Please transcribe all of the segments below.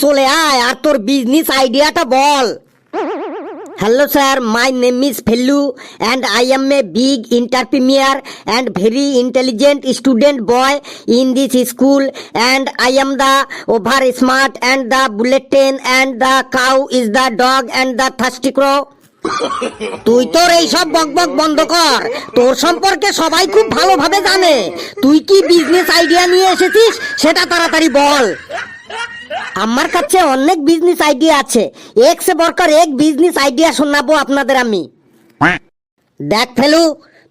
চলে আয়, আর তোর বিজনেস আইডিয়াটা বল। Hello sir my name is Fellu and I am a big entrepreneur and very intelligent student boy in this school and I am the over smart and the bullet train and the cow is the dog and the thirsty crow তুই তোর এইসব বকবক বন্ধ কর। তোর সম্পর্কে সবাই খুব ভালোভাবে জানে। তুই কি বিজনেস আইডিয়া নিয়ে এসেছিস, সেটা তাড়াতাড়ি বল। আমার কাছে অনেক বিজনেস আইডিয়া আছে। এক সে বরকর এক বিজনেস আইডিয়া শোনাবো আপনাদের আমি। দেখ ফেলু,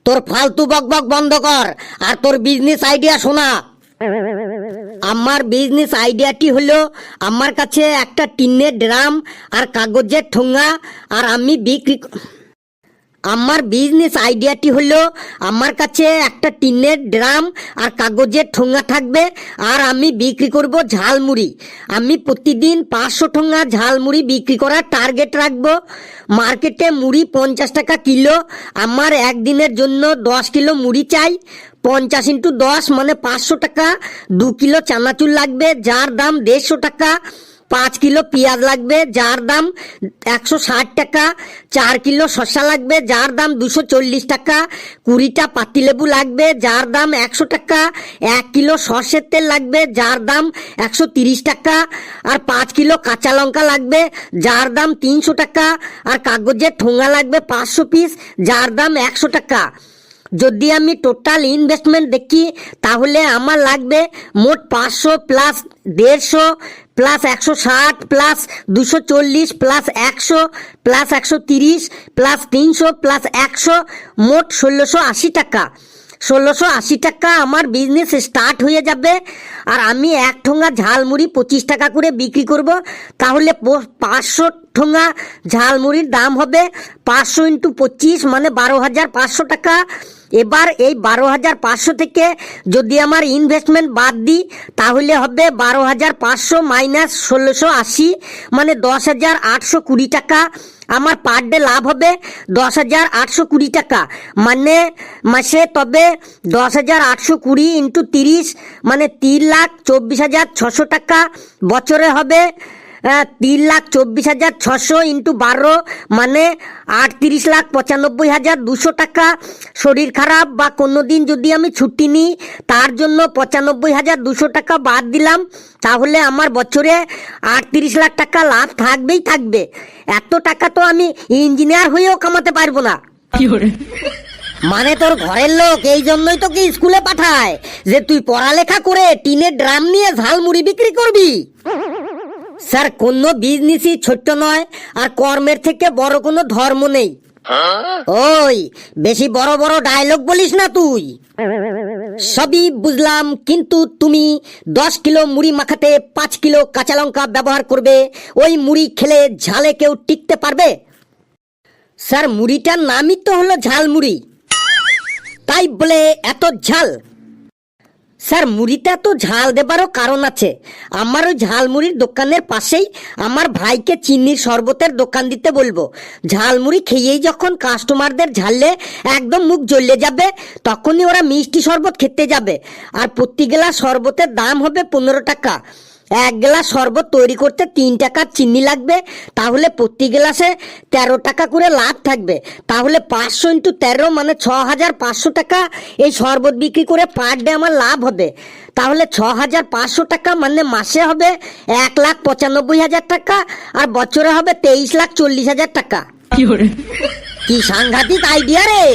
তোর ফালতু বকবক বন্ধ কর, আর তোর বিজনেস আইডিয়া শোনা। আমার বিজনেস আইডিয়াটি হলো, আমার কাছে একটা টিনের ড্রাম আর কাগজের ঠোঙা, আর আমি বিক্রি আমার বিজনেস আইডিয়াটি হলো, আমার কাছে একটা টিনের ড্রাম আর কাগজের ঠোঙা থাকবে আর আমি বিক্রি করব ঝালমুড়ি। আমি প্রতিদিন পাঁচশো ঠোঙা ঝালমুড়ি বিক্রি করার টার্গেট রাখব। মার্কেটে মুড়ি পঞ্চাশ টাকা কিলো, আমার একদিনের জন্য দশ কিলো মুড়ি চাই। পঞ্চাশ ইন্টু দশ মানে পাঁচশো টাকা, দু কিলো চানাচুর লাগবে, যার দাম দেড়শো টাকা। পাঁচ কিলো পেঁয়াজ লাগবে, যার দাম একশো ষাট টাকা, চার কিলো শসা লাগবে, যার দাম দুশো চল্লিশ টাকা, কুড়িটা পাতিলেবু লাগবে, যার দাম একশো টাকা, এক কিলো সর্ষের তেল লাগবে, যার দাম একশো তিরিশ টাকা, আর পাঁচ কিলো কাঁচা লঙ্কা লাগবে, যার দাম তিনশো টাকা, আর কাগজের ঠোঙা লাগবে পাঁচশো পিস, যার দাম একশো টাকা। যদি আমি টোটাল ইনভেস্টমেন্ট দেখি, তাহলে আমার লাগবে মোট পাঁচশো প্লাস দেড়শো প্লাস একশো ষাট, প্লাস দুশো চল্লিশ, প্লাস একশো প্লাস একশো তিরিশ, প্লাস তিনশো, প্লাস একশো, মোট ষোলোশো আশি টাকা। ষোলোশো আশি টাকা আমার বিজনেস স্টার্ট হয়ে যাবে আর আমি এক ঠোঙা ঝালমুড়ি পঁচিশ টাকা করে বিক্রি করব। তাহলে পাঁচশো ঠোঙা ঝালমুড়ির দাম হবে পাঁচশো ইন্টু পঁচিশ মানে বারো হাজার পাঁচশো টাকা। এবার এই বারো হাজার পাঁচশো থেকে যদি আমার ইনভেস্টমেন্ট বাদ দিই, তাহলে হবে বারো হাজার পাঁচশো মাইনাস ষোলোশো আশি মানে দশ হাজার আটশো কুড়ি টাকা। আমার পার ডে লাভ হবে দশ হাজার আটশো কুড়ি টাকা। মানে মাসে তবে দশ হাজার আটশো কুড়ি ইন্টু তিরিশ মানে তিন লাখ চব্বিশ হাজার ছশো টাকা। বছরে হবে তিন লাখ চব্বিশ হাজার ছশো ইন্টু বারো মানে আটত্রিশ লাখ পঁচানব্বই হাজার দুশো টাকা। শরীর খারাপ বা কোনো দিন যদি আমি ছুটি নিই তার জন্য পঁচানব্বই হাজার দুশো টাকা বাদ দিলাম। তাহলে আমার বছরে আটত্রিশ লাখ টাকা লাভ থাকবেই থাকবে। এত টাকা তো আমি ইঞ্জিনিয়ার হয়েও কামাতে পারব না। মানে তোর ঘরের লোক এই জন্যই তোকে স্কুলে পাঠায় যে তুই পড়ালেখা করে টিনের ড্রাম নিয়ে ঝালমুড়ি বিক্রি করবি? স্যার, কোনো বিজনেসই ছোট্ট নয়, আর কর্মের থেকে বড় কোনো ধর্ম নেই। ওই, বেশি বড় বড় ডায়লগ বলিস না তুই। সবই বুঝলাম, কিন্তু তুমি দশ কিলো মুড়ি মাখাতে পাঁচ কিলো কাঁচা লঙ্কা ব্যবহার করবে, ওই মুড়ি খেলে ঝালে কেউ টিকতে পারবে? স্যার, মুড়িটার নামই তো হলো ঝাল মুড়ি তাই বলে এত ঝাল। স্যার মুড়িটা তো ঝাল দেবারও কারণ আছে। আমার ওই ঝালমুড়ির দোকানের পাশেই আমার ভাইকে চিনির শরবতের দোকান দিতে বলব। ঝালমুড়ি খেয়েই যখন কাস্টমারদের ঝাললে একদম মুখ জ্বললে যাবে, তখনই ওরা মিষ্টি শরবত খেতে যাবে। আর প্রতি গেলা শরবতের দাম হবে পনেরো টাকা। এক গ্লাস শরবত তৈরি করতে তিন টাকার চিনি লাগবে তাহলে প্রতি গ্লাসে তেরো টাকা করে লাভ থাকবে। তাহলে পাঁচশো ইন্টু তেরো মানে ছ হাজার পাঁচশো টাকা এই শরবত বিক্রি করে পার ডে আমার লাভ হবে। তাহলে ছ হাজার পাঁচশো টাকা মানে মাসে হবে এক লাখ পঁচানব্বই হাজার টাকা আর বছরে হবে তেইশ লাখ চল্লিশ হাজার টাকা। কি সাংঘাতিক আইডিয়া রে!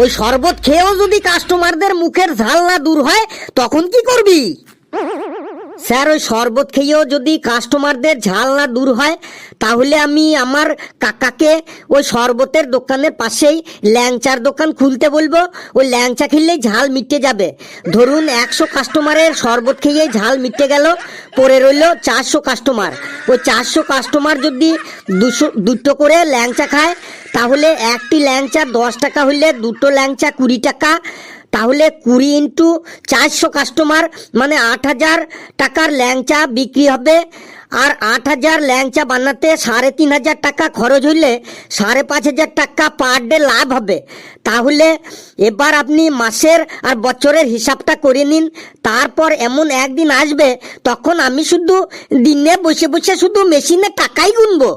ওই শরবত খেয়েও যদি কাস্টমারদের মুখের ঝাল না দূর হয় তখন কি করবি? স্যার, ওই শরবত খেয়েও যদি কাস্টমারদের ঝাল না দূর হয়, তাহলে আমি আমার কাকাকে ওই শরবতের দোকানের পাশেই ল্যাংচার দোকান খুলতে বলব। ওই ল্যাংচা খেললেই ঝাল মিটে যাবে। ধরুন একশো কাস্টমারের শরবত খেয়েই ঝাল মিটে গেল, পরে রইল চারশো কাস্টমার ওই চারশো কাস্টমার যদি দুশো, দুটো করে ল্যাংচা খায়, তাহলে একটি ল্যাংচা দশ টাকা হলে, দুটো ল্যাংচা কুড়ি টাকা তাহলে কুড়ি ইন্টু চারশো কাস্টমার মানে আট হাজার টাকার ল্যাংচা বিক্রি হবে। আর আট হাজার ল্যাংচা বানাতে সাড়ে তিন হাজার টাকা খরচ হইলে সাড়ে পাঁচ হাজার টাকা পার ডে লাভ হবে। তাহলে এবার আপনি মাসের আর বছরের হিসাবটা করে নিন। তারপর এমন একদিন আসবে, তখন আমি শুধু দিনে বসে বসে শুধু মেশিনে টাকাই গুনবো।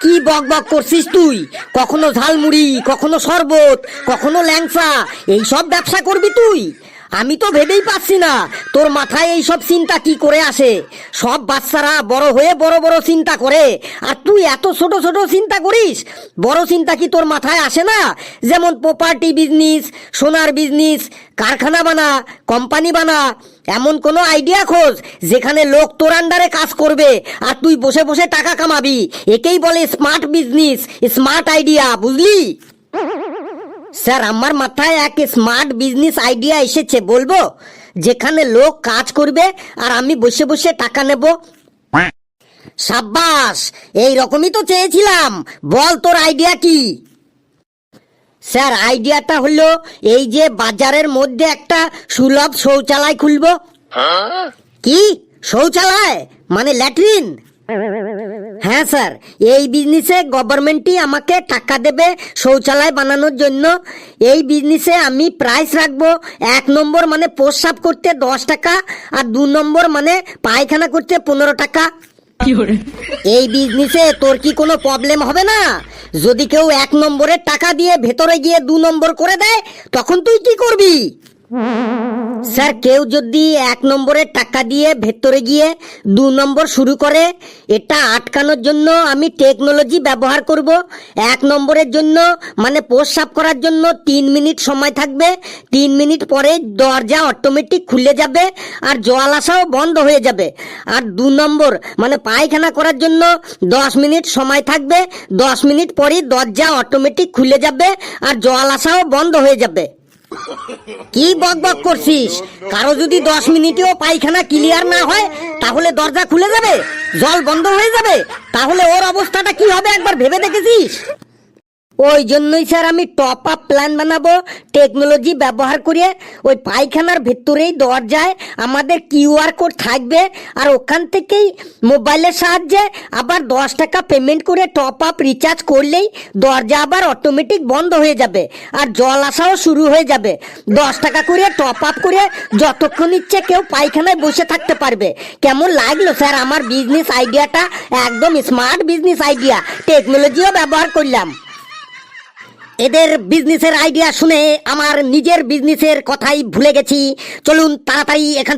কি বক বক করছিস তুই? কখনো ঝালমুড়ি, কখনো শরবত, কখনো ল্যাংচা, এইসব ব্যবসা করবি তুই? আমি তো ভেবেই পাচ্ছি না। তোর মাথায় এই সব চিন্তা কি করে আসে? সব বাচ্চারা বড় হয়ে বড় বড় চিন্তা করে। আর তুই এত ছোট ছোট চিন্তা করিস? বড় চিন্তা কি তোর মাথায় আসে না? যেমন প্রপার্টি বিজনেস সোনার বিজনেস কারখানা বানা কোম্পানি বানা। এমন কোনো আইডিয়া খোঁজ, যেখানে লোক তোর আন্ডারে কাজ করবে আর তুই বসে বসে টাকা কামাবি। একেই বলে স্মার্ট বিজনেস স্মার্ট আইডিয়া বুঝলি? স্যার আমার মাথায় এক স্মার্ট বিজনেস আইডিয়া এসেছে বলব? যেখানে লোক কাজ করবে আর আমি বসে বসে টাকা নেব। সাব্বাস এই রকমই তো চেয়েছিলাম। বল তোর আইডিয়া কি? স্যার আইডিয়াটা হলো এই যে বাজারের মধ্যে একটা সুলভ শৌচালয় খুলবো। কি? শৌচালয়? মানে ল্যাট্রিন? হ্যাঁ স্যার। এই বিজনেসে গভর্নমেন্টই আমাকে টাকা দেবে শৌচালয় বানানোর জন্য। এই বিজনেসে আমি প্রাইস রাখব। এক নম্বর মানে প্রস্রাব করতে দশ টাকা আর দু নম্বর মানে পায়খানা করতে পনেরো টাকা। এই বিজনেসে তোর কি কোনো প্রবলেম হবে না? যদি কেউ এক নম্বরের টাকা দিয়ে ভেতরে গিয়ে দু নম্বর করে দেয় তখন তুই কি করবি? স্যার, কেউ যদি এক নম্বরের টাকা দিয়ে ভেতরে গিয়ে দু নম্বর শুরু করে, এটা আটকানোর জন্য আমি টেকনোলজি ব্যবহার করব। এক নম্বরের জন্য মানে পোস্ট সাফ করার জন্য তিন মিনিট সময় থাকবে। তিন মিনিট পরে দরজা অটোমেটিক খুলে যাবে আর জল আসাও বন্ধ হয়ে যাবে। আর দু নম্বর মানে পায়খানা করার জন্য দশ মিনিট সময় থাকবে। দশ মিনিট পরেই দরজা অটোমেটিক খুলে যাবে আর জল আসাও বন্ধ হয়ে যাবে। কি বক বক করছিস? কারও যদি দশ মিনিটেও পায়খানা ক্লিয়ার না হয়, তাহলে দরজা খুলে যাবে, জল বন্ধ হয়ে যাবে, তাহলে ওর অবস্থাটা কি হবে একবার ভেবে দেখেছিস? ওই জন্যই স্যার আমি টপ আপ প্ল্যান বানাবো টেকনোলজি ব্যবহার করে ওই পায়খানার ভেতরেই দরজায় আমাদের কিউআর কোড থাকবে আর ওখান থেকেই মোবাইলের সাহায্যে আবার দশ টাকা পেমেন্ট করে টপ আপ রিচার্জ করলেই দরজা আবার অটোমেটিক বন্ধ হয়ে যাবে আর জল আসাও শুরু হয়ে যাবে। দশ টাকা করে টপ আপ করে যতক্ষণ ইচ্ছে কেউ পায়খানায় বসে থাকতে পারবে। কেমন লাগল স্যার আমার বিজনেস আইডিয়াটা একদম স্মার্ট বিজনেস আইডিয়া টেকনোলজিও ব্যবহার করলাম। এদের বিজনেসের আইডিয়া শুনে আমার নিজের বিজনেসের কথাই ভুলে গেছি। চলুন তাড়াতাড়ি এখান